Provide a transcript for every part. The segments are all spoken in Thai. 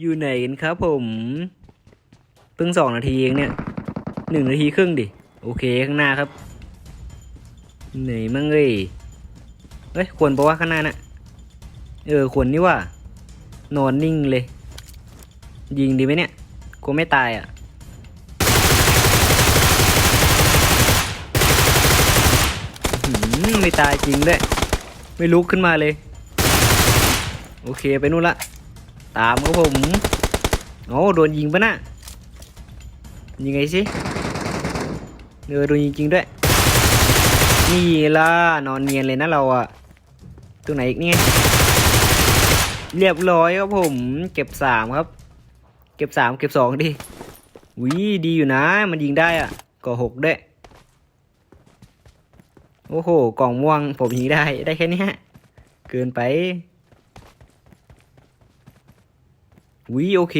อยู่ไหนกันครับผมเพิ่งสองนาทีเองเนี่ยหนึ่งนาทีครึ่งดิ โอเคข้างหน้าครับไหนมั่งเอ้ยเฮ้ยควรปะว่าข้างหน้าน่ะเออควรนี่ว่า นอนนิ่งเลย ยิงดีไหมเนี่ยกูไม่ตายอะหือไม่ตายจริงด้วย ไม่ลุกขึ้นมาเลย โอเคไปนู่นละ ตามครับผมโอ้โดนยิงปะน่ะยิงไงสิเออโดนยิงจริงด้วย นี่ล่ะนอนเนียนเลยนะเราอะตรงไหนอีกเนี่ยเรียบร้อยครับผม เก็บสามครับ เก็บสามเก็บสองดิวิดีอยู่นะ มันยิงได้อะก่อหกด้วยโอ้โห กล่องม่วงผมยิงได้ ได้แค่นี้ยเกินไป วิโอเค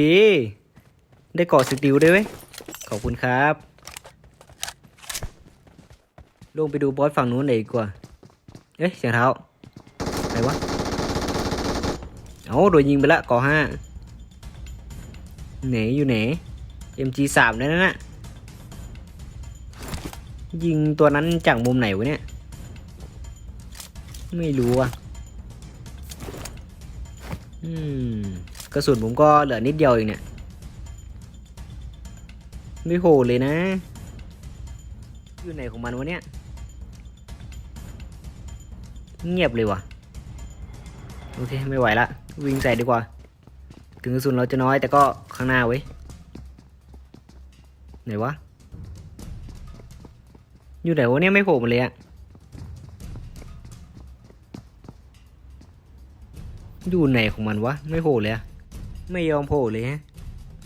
ได้เกาะสติลด้วยเว้ย ขอบคุณครับ ลงไปดูบอสฝั่งนู้นเลยดีกว่า เอ้ยเสียงเท้าไหนวะ เอาโดนยิงไปละเกาะห้าไหนอยู่ไหน MG สามนั่นน่ะ ยิงตัวนั้นจากมุมไหนวะเนี่ย ไม่รู้อะ อืม กระสุนผมก็เหลือนิดเดียวเองเนี่ย ไม่โหดเลยนะ อยู่ไหนของมันวะเนี่ย เงียบเลยว่ะโอเค ไม่ไหวละ วิ่งใส่ดีกว่า ถึงกระสุนเราจะน้อยแต่ก็ข้างหน้าไว้ยไหนวะ อยู่ไหนวะเนี่ยไม่โผล่มาเลยอะอยู่ไหนของมันวะ ไม่โผล่เลยอะ ไม่ยอมโผล่เลยฮะ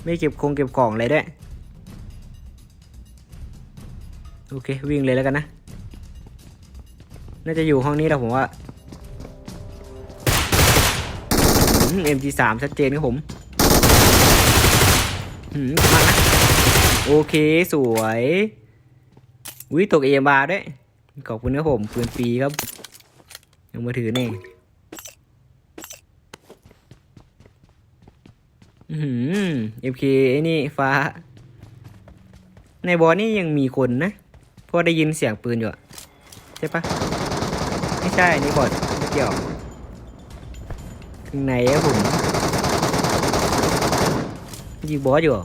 ไม่เก็บคงเก็บของอะไรด้วย โอเค วิ่งเลยแล้วกันนะ น่าจะอยู่ห้องนี้แหละผมว่าอืม MG3 ชัดเจนครับผมอืมมานะโอเคสวยวิตกเอ็มบาด้วย ขอบคุณครับผมปืนปีครับยังมาถือนี่อืม MK ไอ้นี่ฟ้า ในบอสนี่ยังมีคนนะเพราะได้ยินเสียงปืนอยู่ใช่ปะไม่ใช่นนี้บอสไม่เกี่ยวถึงไหนอะผมยิงบอสอยู่หรอ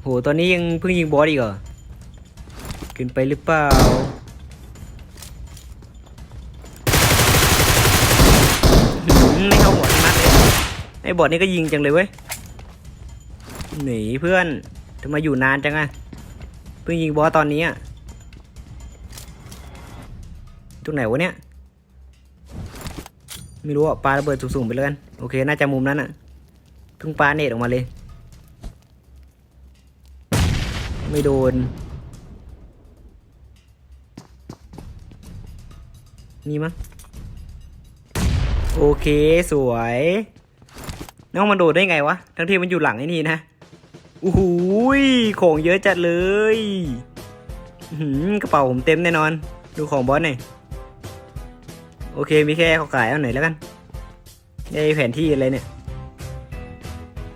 โหตอนนี้ยังเพิ่งยิงบอสอีกเหรอเกินไปหรือเปล่า บอสนี่ก็ยิงจังเลยเว้ย หนีเพื่อนทำไมอยู่นานจังอะเพิ่งยิงบอสตอนนี้อะตรงไหนวะเนี่ย ไม่รู้อะปาระเบิดสูงๆไปเลยกันโอเค น่าจะมุมนั้นอะเพิ่งปาเนตออกมาเลย ไม่โดน นี่มั้งโอเค สวย น้องมันโดดได้ไงวะ ทั้งที่มันอยู่หลังไอ้นี่นะโอ้โหยของเยอะจัดเลยหือกระเป๋าผมเต็มแน่นอน ดูของบอสหน่อยโอเคมีแค่เขาขายเอาไหนอยแล้วกันไอแผนที่อะไรเนี่ย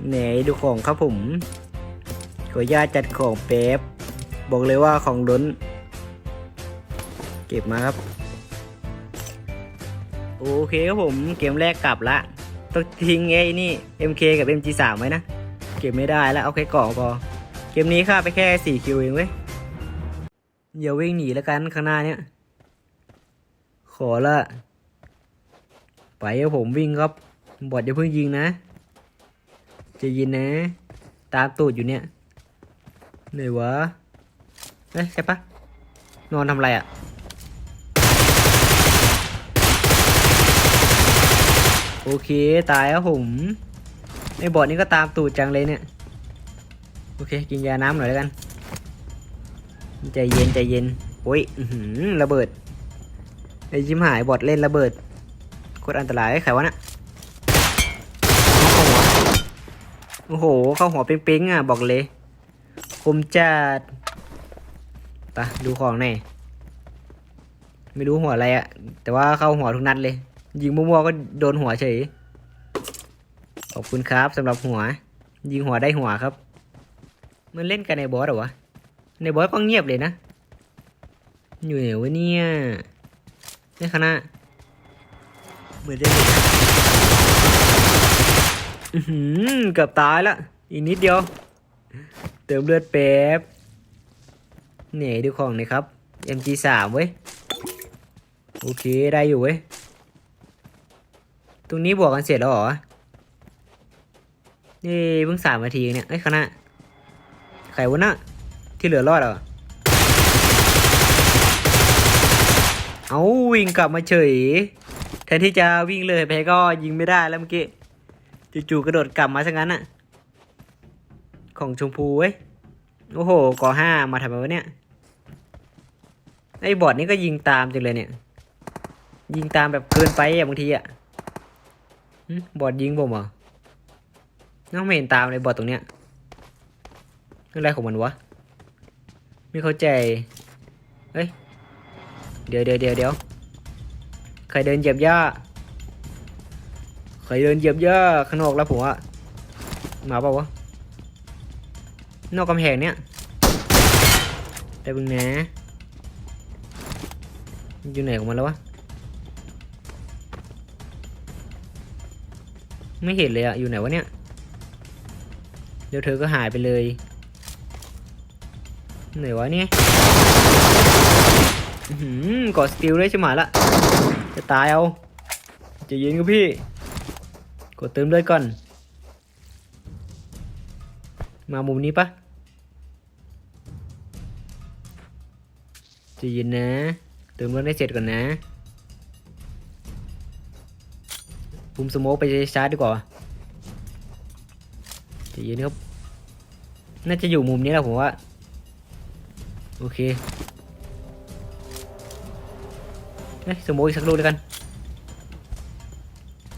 ไหนดูของครับผมขออนุญาตจัดของแป๊บบอกเลยว่าของล้น เก็บมาครับ โอเคครับผมเกมแรกกลับละ ต้องทิ้งไอ้นี่ MK กับ MG3 ไว้นะ เก็บไม่ได้แล้วเอาแค่กล่องพอ เกมนี้ค่าไปแค่ 4 คิวเองเว้ยอย่าวิ่งหนีแล้วกันข้างหน้าเนี้ยขอละ ไปครับผมวิ่งครับ บอดอย่าเพิ่งยิงนะ จะยินนะ ตามตูดอยู่เนี่ยไหนื่อยวะเอ้ยใช่ปะนอนทำไรอะ่ะ โอเคตายครับผมไอ้บอดนี่ก็ตามตูดจังเลยเนี่ย โอเค กินยาน้ำหน่อยแล้วกัน ใจเย็นใจเย็นโอ้ยอือระเบิดไอ้ชิมหายบอดเล่นระเบิดโคตรอันตรายไอ้ไขวะน่ะโอ้โห เข้าหัวเป้งๆอะ บอกเลย คมจัดไปะดูของหน่อยไม่รู้หัวอะไรอะ แต่ว่าเข้าหัวทุกนัดเลย ยิงมั่วๆก็โดนหัวเฉยโอบคุณครับสำหรับหัว ยิงหัวได้หัวครับ มันเล่นกันในบอสเหรอวะ ในบอสก็เงียบเลยนะ อยู่ไหนวะเนี่ยในคณะเหมือนจะหืมเกือบตายละ อีกนิดเดียว เติมเลือดแป๊บเนี่ยดูของหน่อยครับ MG3 เว้ย โอเค ได้อยู่เว้ย ตรงนี้บวกกันเสร็จแล้วเหรอ นี่เพิ่งสามนาทีเองเนี่ยไอ้คณะใครวะน่ะที่เหลือรอดเหรอ เอาวิ่งกลับมาเฉย แทนที่จะวิ่งเลยไปก็ยิงไม่ได้แล้วเมื่อกี้จู่ๆกระโดดกลับมาซะงั้นน่ะของชมพูเว้ย โอ้โหกอห้ามาทำไมวะเนี่ย ไอ้บอดนี่ก็ยิงตามจังเลยเนี่ย ยิงตามแบบเกินไปอะบางทีอะ บอดยิงผมเหรอน้องไม่เห็นตามเลยบอดตรงเนี้ยอะไรของมันวะ ไม่เข้าใจเฮ้ย เดี๋ยวเดี๋ยวเดี๋ยวเดี๋ยวใครเดินเหยียบหญ้าใครเดินเหยียบหญ้าข้างนอกแล้วผมว่ามาเปล่าวะ นอกกำแพงเนี่ยแต่บึงนะอยู่ไหนของมันแล้ววะ ไม่เห็นเลยอะอยู่ไหนวะเนี่ยเดี๋ยวเธอก็หายไปเลยไหนวะเนี่ยอื้อหือกดสติลได้ใช่ไหมละจะตายเอา จะยิงกับพี่ กดเติมเลยก่อน มามุมนี้ปะจะยินนะ เติมรถให้เสร็จก่อนนะ ปุ่มสโมกไปชาร์จดีกว่าจะยินครับ น่าจะอยู่มุมนี้แหละผมว่า โอเคเอ้ยสโมกอีกสักลูกแล้วกัน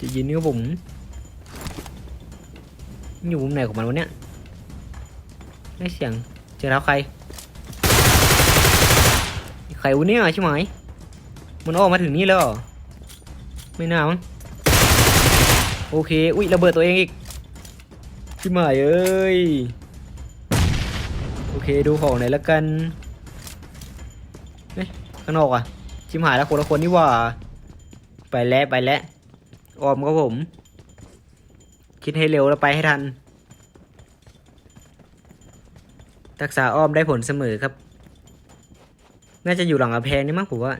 จะยินครับผม อยู่มุมไหนของมันวะเนี่ยไม่เสียงเจอเท้าใคร ใครวะเนี่ยใช่ไหมมันออกมาถึงนี่แล้วหรอไม่น่ามั้ง โอเค อุ้ยระเบิดตัวเองอีกชิบหายเอ้ย โอเคดูของหนละกันเฮ้ยข้างนอกอะ ชิมหายแล้วคนละคนนี่ว่า ไปแล้วไปแล้วออมครับผม คิดให้เร็วแล้วไปให้ทัน ทักษะอ้อมได้ผลเสมอครับ น่าจะอยู่หลังกระแพงนี่มั้งผมว่า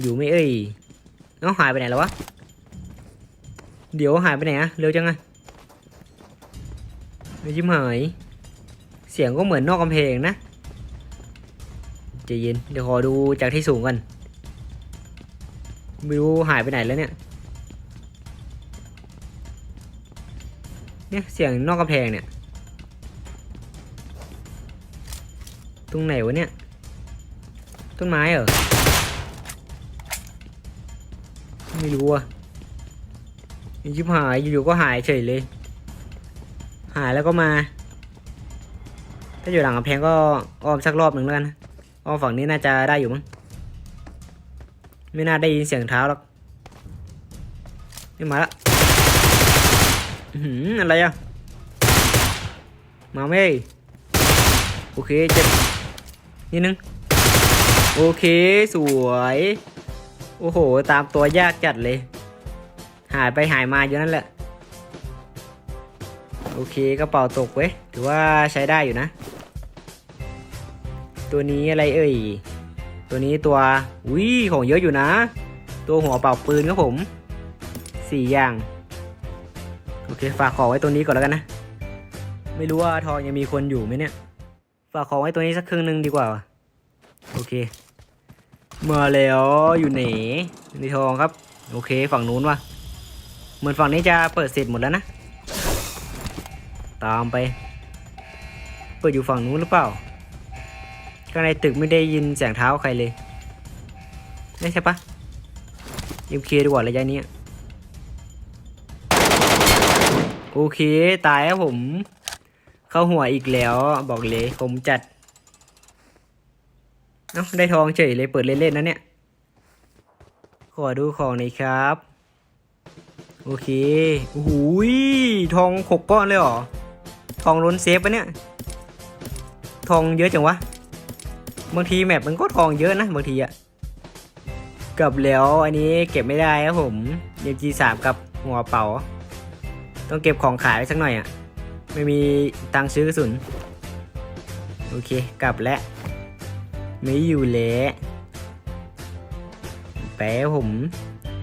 อยู่ไม่เอ่ยเอ้าหายไปไหนแล้ววะ เดี๋ยวหายไปไหนอะเร็วจังอะไม่ยิ้มหายเสียงก็เหมือนนอกกำแพงนะใจเย็นเดี๋ยวขอดูจากที่สูงกันไม่รู้หายไปไหนแล้วเนี่ยเนี่ยเสียงนอกกำแพงเนี่ย ตรงไหนวะเนี่ย ต้นไม้เหรอ ไม่รู้อะ ยิบหายอยู่ๆก็หายเฉยเลย หายแล้วก็มา ถ้าอยู่หลังกำแพงก็อ้อมสักรอบหนึ่งแล้วกันะอ้อมฝั่งนี้น่าจะได้อยู่มั้งไม่น่าได้ยินเสียงเท้าหรอกนี่มาละอื้อหืออะไรอะมาไม่โอเคเจ็บนิดนึงโอเคสวย โอ้โห ตามตัวยากจัดเลย หายไปหายมาอยู่นั่นแหละ โอเคกระเป๋าตกเว้ย ถือว่าใช้ได้อยู่นะ ตัวนี้อะไรเอ่ย ตัวนี้ตัวอุ้ยของเยอะอยู่นะ ตัวหัวเป่าปืนครับผมสี่อย่าง โอเคฝากของไว้ตัวนี้ก่อนแล้วกันนะ ไม่รู้ว่าทองยังมีคนอยู่ไหมเนี่ย ฝากของไว้ตัวนี้สักครึ่งหนึ่งดีกว่า โอเคมาแล้วอยู่ไหนในทองครับ โอเคฝั่งนู้นว่ะ เหมือนฝั่งนี้จะเปิดเสร็จหมดแล้วนะ ตามไป เปิดอยู่ฝั่งนู้นหรือเปล่า ข้างในตึกไม่ได้ยินเสียงเท้าใครเลยได้ใช่ปะยิมเคดีกว่าระยะนี้ โอเค ตายแล้วผม เข้าหัวอีกแล้ว บอกเลยผมจัดเอ้าได้ทองเฉยเลยเปิดเล่นๆนะเนี่ย ขอดูของหน่อยครับ โอเคโอ้โหยทองหกก้อนเลยเหรอ ทองล้นเซฟปะเนี่ย ทองเยอะจังวะ บางทีแมปมันก็ทองเยอะนะบางทีอะกลับแล้วอันนี้เก็บไม่ได้ครับผมเดียัง G3 กับหัวเป๋า ต้องเก็บของขายไว้สักหน่อยอะไม่มีตังซื้อกระสุน โอเค กลับแล้ว ไม่อยู่แล้วแปผม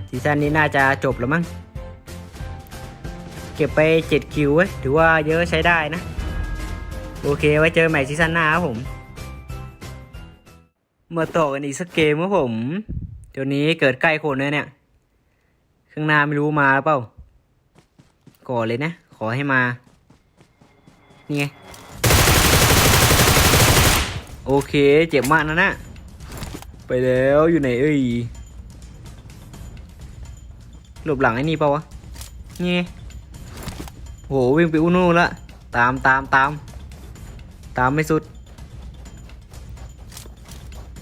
ซีซั่นนี้น่าจะจบแล้วมั้ง เก็บไป 7 คิวเว้ยถือว่าเยอะใช้ได้นะ โอเคไว้เจอใหม่ซีซั่นหน้าครับผมมาต่อกันอีกสักเกมครับผมเดี๋ยวนี้เกิดใกล้คนเลยเนี่ยข้างหน้าไม่รู้มาหรือเปล่าก่อนเลยนะ ขอให้มา นี่ไง โอเค เจ็บมากนะนะ ไปแล้วอยู่ไหนเอ้ยหลบหลังไอ้นี่เปล่าวะ นี่ โหวิ่งไปอุโน่นละตามตามตามตามไม่สุด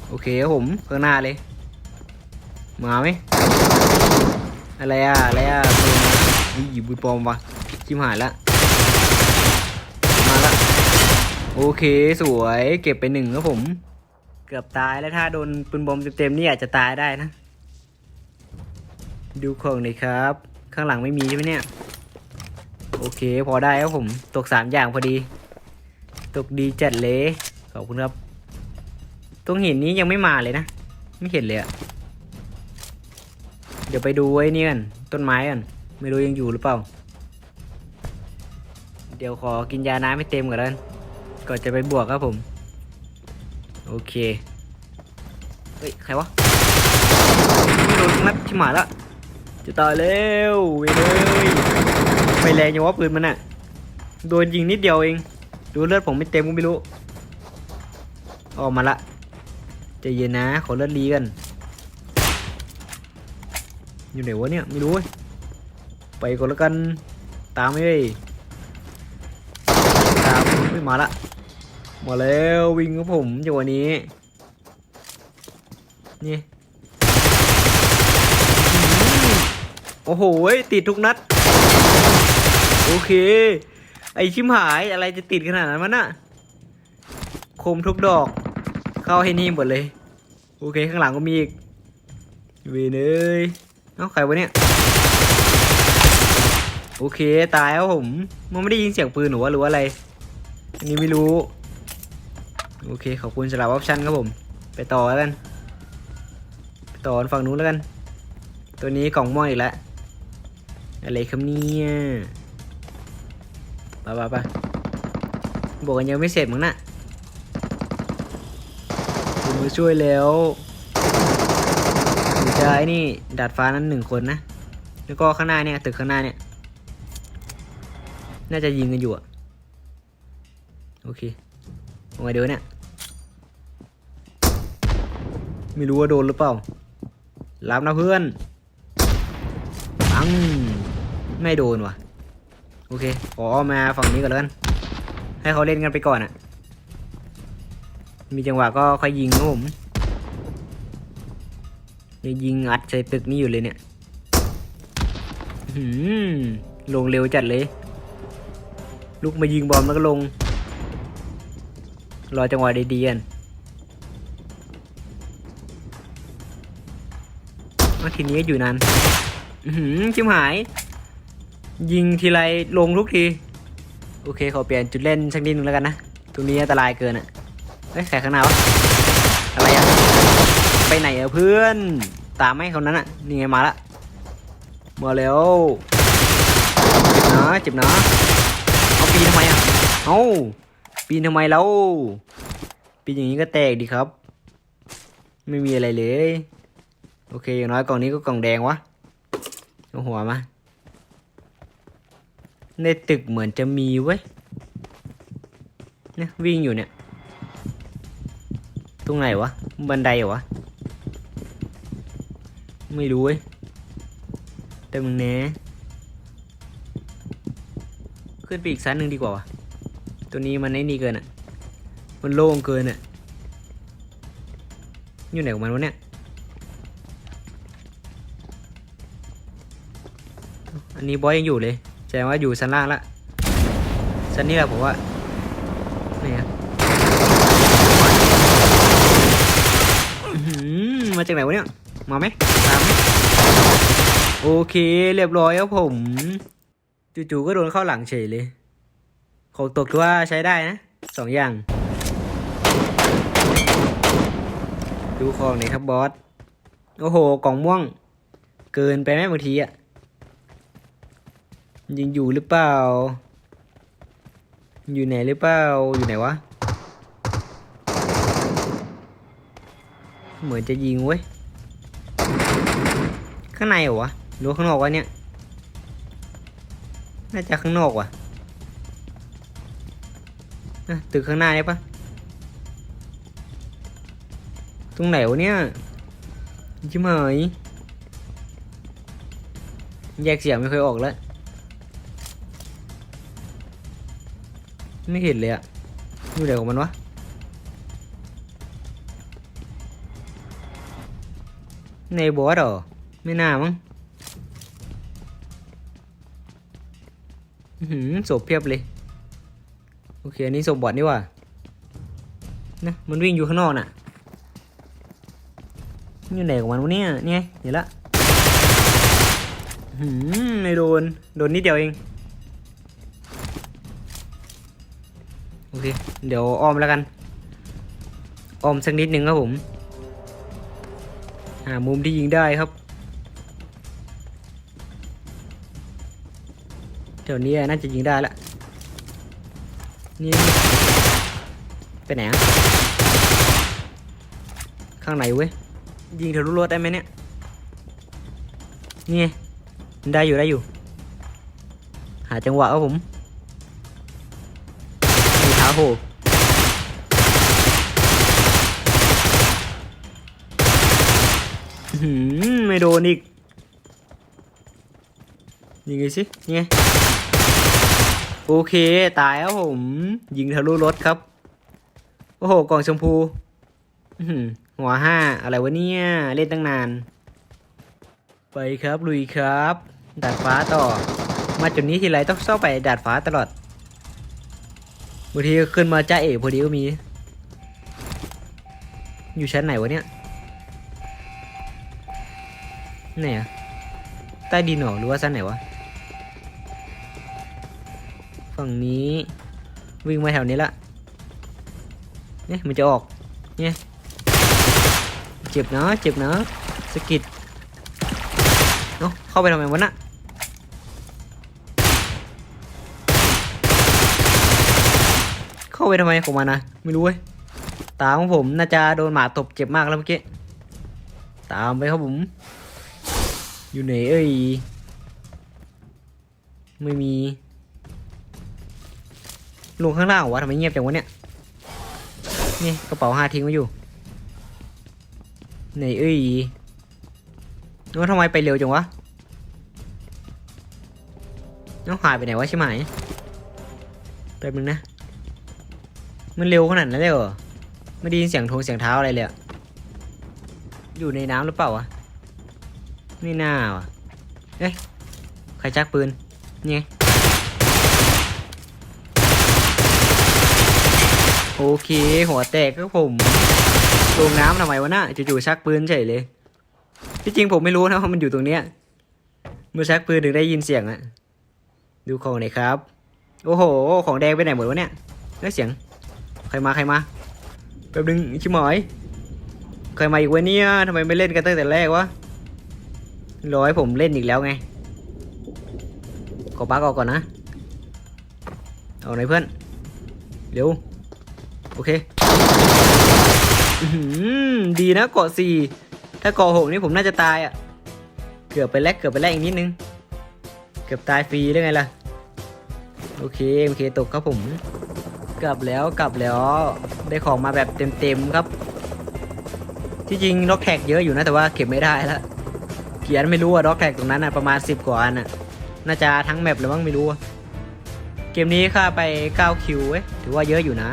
โอเคครับผมข้างหน้าเลย มาไหมอะไรอะอะไรอะปืนนี่หยิบปืนปลอมวะชิมหายละมาละโอเคสวยเก็บไปหนึ่งครับผม เกือบตายแล้วถ้าโดนปืนบอมเต็มๆนี่อาจจะตายได้นะ ดูของหน่อยครับ ข้างหลังไม่มีใช่ไหมเนี่ย โอเค พอได้ครับผม ตกสามอย่างพอดี ตกดีจัดเลยขอบคุณครับ ตรงหินนี้ยังไม่มาเลยนะ ไม่เห็นเลยอะเดี๋ยวไปดูไอ้นี่กันต้นไม้กันไม่รู้ยังอยู่หรือเปล่า เดี๋ยวขอกินยาน้ำให้เต็มก่อนแล้วก่อนจะไปบวกครับผม โอเค เฮ้ย ใครวะโดนนัดชิมหายละจะตายแล้วเว้ยเลย ไม่แรงยังวะปืนมันอะโดนยิงนิดเดียวเอง ดูเลือดผมไม่เต็มก็ไม่รู้ ออกมาละใจเย็นนะ ขอเลือดลีกัน อยู่ไหนวะเนี่ย ไม่รู้ ไปก่อนแล้วกัน ตามไม่ได้ตามไม่มาละ มาแล้ววิ่งกับผมจังหวะนี้ นี่ โอ้โห ติดทุกนัด โอเค ไอชิมหายอะไรจะติดขนาดนั้นมันน่ะคมทุกดอก เข้าให้นี่หมดเลย โอเคข้างหลังก็มีอีกเวยเนยเอ้าใครวะเนี่ย โอเคตายแล้วผม มันไม่ได้ยินเสียงปืนหรือว่าหรือว่าอะไร อันนี้ไม่รู้ โอเคขอบคุณสำหรับออปชั่นครับผม ไปต่อแล้วกัน ไปต่อฝั่งนู้นแล้วกัน ตัวนี้กล่องม่วงอีกแล้วอะไรครับเนี่ย ไปไปไปบอกกันยังไม่เสร็จมั้งน่ะผมมาช่วยแล้วผมจะไอ้นี่ดาดฟ้านั้นหนึ่งคนนะ แล้วก็ข้างหน้าเนี่ยตึกข้างหน้าเนี่ย น่าจะยิงกันอยู่อะโอเคเอาไงเดี๋ยวเนี่ย ไม่รู้ว่าโดนหรือเปล่า รับนะเพื่อนปังไม่โดนว่ะ โอเค ขอมาฝั่งนี้ก่อนแล้วกัน ให้เขาเล่นกันไปก่อนอะมีจังหวะก็ค่อยยิงนะผมยังยิงอัดใส่ตึกนี้อยู่เลยเนี่ยหืมลงเร็วจัดเลย ลุกมายิงบอลแล้วก็ลง รอจังหวะดีๆกันว่าทีนี้อยู่นานหือชิมหาย ยิงทีไรลงทุกที โอเคขอเปลี่ยนจุดเล่นสักนิดนึงแล้วกันนะ ตรงนี้อันตรายเกินอะ่ะเฮ้ยใครข้างหน้าวะ อะไรอะไปไหนอะเพื่อน ตามไม่คนนั้นอะ่ะนี่ไงมาละ มาแล้วเจ็บนะเจ็บนะเอาปีนทำไมอะเอาปีนทำไมแล้วปีนอย่างนี้ก็แตกดีครับ ไม่มีอะไรเลย โอเคอย่างน้อยกล่องนี้ก็กล่องแดงวะเอาหัวมา ในตึกเหมือนจะมีเว้ยเนี่ยวิ่งอยู่เนี่ย ตรงไหนวะ บันไดเหรอวะ ไม่รู้เว้ยแต่มึงแน่ขึ้นไปอีกชั้นหนึ่งดีกว่าวะตัวนี้มันไอ้นี่เกินอะ มันโล่งเกินอะ อยู่ไหนของมันวะเนี่ย อันนี้บอสยังอยู่เลย ดงว่าอยู่ชั้นล่างละชั้นนี้แหละผมว่านี่ฮะมาจากไหนวะเนี่ยมาไหมตามไหมโอเคเรียบร้อยครับผมจู่ๆก็โดนเข้าหลังเฉยเลยของตกว่าใช้ได้นะสองอย่าง ดูของหน่อยครับบอส โอ้โหกล่องม่วง เกินไปไหมบางทีอะ ยังอยู่หรือเปล่า อยู่ไหนหรือเปล่า อยู่ไหนวะ เหมือนจะยิงเว้ย ข้างในเหรอวะหรือข้างนอกวะเนี่ย น่าจะข้างนอกว่ะอะตึกข้างหน้าได้ปะตรงไหนวะเนี่ยชิบหายแยกเสียงไม่เคยออกแล้ว ไม่เห็นเลยอะอยู่ไหนของมันวะในบอสเหรอไม่น่ามั้งหืมศพเพียบเลย โอเค อันนี้ศพบอดนี่ว่านะมันวิ่งอยู่ข้างนอกน่ะอยู่ไหนของมันวะเนี่ยนี่ไงเห็นละหืมไม่โดน โดนนิดเดียวเอง อเคเดี๋ยวอ้อมแล้วกันอ้อมสักนิดหนึ่งครับผมหามุมที่ยิงได้ครับแถวนี้น่าจะยิงได้ละนี่ไปไหนอะข้างไหนเว้ยยิงทะลุรถได้ไหมเนี่ยนี่ได้อยู่ได้อยู่ หาจังหวะครับผม โหอื้อหือไม่โดนอีกยิงไงสิยิงไงโอเค ตายแล้วผม ยิงทะลุรถครับ โอ้โห กล่องชมพูหัวห้าอะไรวะเนี่ย เล่นตั้งนาน ไปครับ ลุยครับ ดาดฟ้าต่อ มาจุดนี้ทีไรต้องเข้าไปดาดฟ้าตลอด บางทีก็ขึ้นมาจ้าเอ๋พอดีก็มี อยู่ชั้นไหนวะเนี่ยไหนอะใต้ดินหรอหรือว่าชั้นไหนวะ ฝั่งนี้วิ่งมาแถวนี้ละเนี่ยมันจะออกเนี่ยเจ็บเนาะเจ็บเนาะสกิดเนาะเข้าไปทำไมวะน่ะ เข้าไปทำไมของมันนะไม่รู้เว้ยตาของผมน่าจะโดนหมาตบเจ็บมากแล้วเมื่อกี้ตามไปครับผม อยู่ไหนเอ้ยไม่มีลงข้างล่างวะทำไมเงียบจังวะเนี่ยนี่กระเป๋าห้าทิ้งไว้อยู่ไหนเอ้ยน้องทำไมไปเร็วจังวะน้องหายไปไหนวะใช่ไหมแป๊บนึงนะ มันเร็วขนาดนั้นเลยเหรอไม่ได้ยินเสียงทงเสียงเท้าอะไรเลยอะอยู่ในน้ำหรือเปล่าวะไม่น่าวะเอ๊ะใครชักปืนนี่ไงโอเค หัวแตกครับผมลงน้ำทำไมวะน่ะจู่ๆชักปืนเฉยเลยที่จริงผมไม่รู้นะว่ามันอยู่ตรงเนี้ยเมื่อชักปืนถึงได้ยินเสียงอะดูของหน่อยครับ โอ้โห ของแดงไปไหนหมดวะเนี่ยแล้วเสียง ใครมาใครมาแป๊บนึงชิบหมอยใครมาอีกวะเนี่ยทำไมไม่เล่นกันตั้งแต่แรกวะรอให้ผมเล่นอีกแล้วไงขอปักออกก่อนนะเอาไหนเพื่อนเร็วโอเคดีนะเกาะสี่ถ้าเกาะหกนี่ผมน่าจะตายอะเกือบไปแลกเกือบไปแลกอีกนิดนึงเกือบตายฟรีได้ไงล่ะโอเคโอเคตกครับผม กลับแล้วกลับแล้วได้ของมาแบบเต็มๆครับ ที่จริงด็อกแท็กเยอะอยู่นะแต่ว่าเก็บไม่ได้แล้วเขียนไม่รู้อะด็อกแท็กตรงนั้นอะประมาณ 10 กว่าอันอะน่าจะทั้งแมปเลยมั้งไม่รู้ เกมนี้ค่าไป9คิวเว้ยถือว่าเยอะอยู่นะ